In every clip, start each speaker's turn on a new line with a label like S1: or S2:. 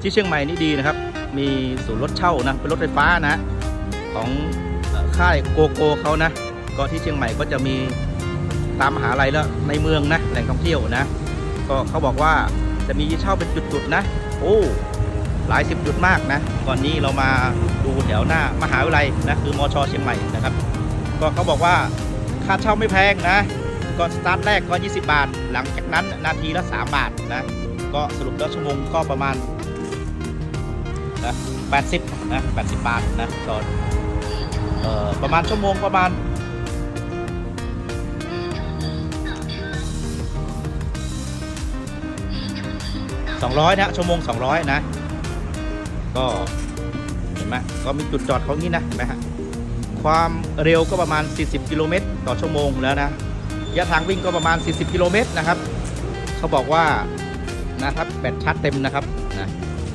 S1: ที่เชียงใหม่นี่ดีนะครับ มีศูนย์รถเช่านะ เป็นรถไฟฟ้านะ ของค่ายโกโก้เขานะ ก็ที่เชียงใหม่ก็จะมีตามมหาลัยแล้วในเมืองนะ แหล่งท่องเที่ยวนะ ก็เขาบอกว่าจะมีเช่าเป็นจุดๆนะ โอ้หลายสิบจุดมากนะก่อนนี้เรามาดูแถวหน้ามหาวิทยาลัยนะคือมอชอเชียงใหม่นะครับ ก็เขาบอกว่าค่าเช่าไม่แพงนะก่อนสตาร์ทแรกก็ 20 บาท หลังจากนั้นนาทีละ 3 บาทนะ ก็สรุปแล้วชั่วโมงก็ประมาณ นะ80นะ80บาทนะตอนเอ่อประมาณชั่วโมงประมาณ200นะชั่วโมง200นะ ก็เห็นไหมก็มีจุดจอดเขางี้นะเห็นไหมฮะความเร็วก็ประมาณ 40 กิโลเมตรต่อชั่วโมงแล้วนะระยะทางวิ่งก็ประมาณ 40 กิโลเมตรนะครับ เขาบอกว่านะครับแบตชาร์จเต็มนะครับนะ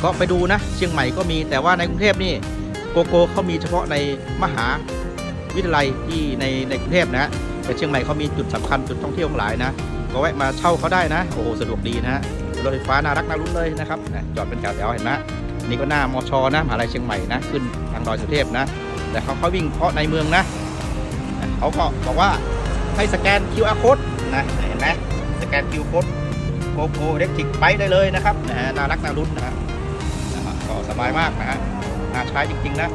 S1: ก็ไปดูนะ เชียงใหม่ก็มีแต่ว่าในกรุงเทพนี่โกโก้เขามีเฉพาะในมหาวิทยาลัยที่ในในกรุงเทพนะฮะแต่เชียงใหม่เขามีจุดสำคัญจุดท่องเที่ยวหลายนะก็แวะมาเช่าเขาได้นะโอ้โหสะดวกดีนะฮะรถไฟฟ้าน่ารักน่ารุ้นเลยนะครับจอดเป็นแถวๆเห็นไหมนี่ก็หน้ามอชอนะมหาลัยเชียงใหม่นะขึ้นทางดอยสุเทพนะ แต่เขาเขาวิ่งเพาะในเมืองนะเขาก็บอกว่าให้สแกน QR code นะเห็นไหมสแกน QR code โกโก้เล็กทิกไปได้เลยนะครับนะน่ารักน่ารุ่นนะฮะนะฮะ ก็สบายมากนะฮะน่าใช้จริง ๆ นะ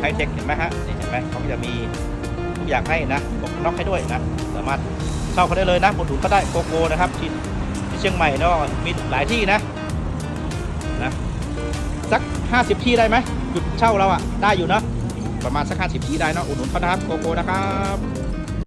S1: ไฮเทคเห็นไหมฮะนี่เห็นไหมเขาก็จะมีทุกอย่างให้นะบวกน็อกให้ด้วยนะสามารถเช่าเขาได้เลยนะบนถุงก็ได้โกโก้นะครับที่เชียงใหม่เนาะมีหลายที่นะนะสัก 50 ที่ได้ไหมจุดเช่าเราอะได้อยู่เนะประมาณสัก 50 ที่ได้เนอะอุดหนุนเขานะครับโกโก้นะครับ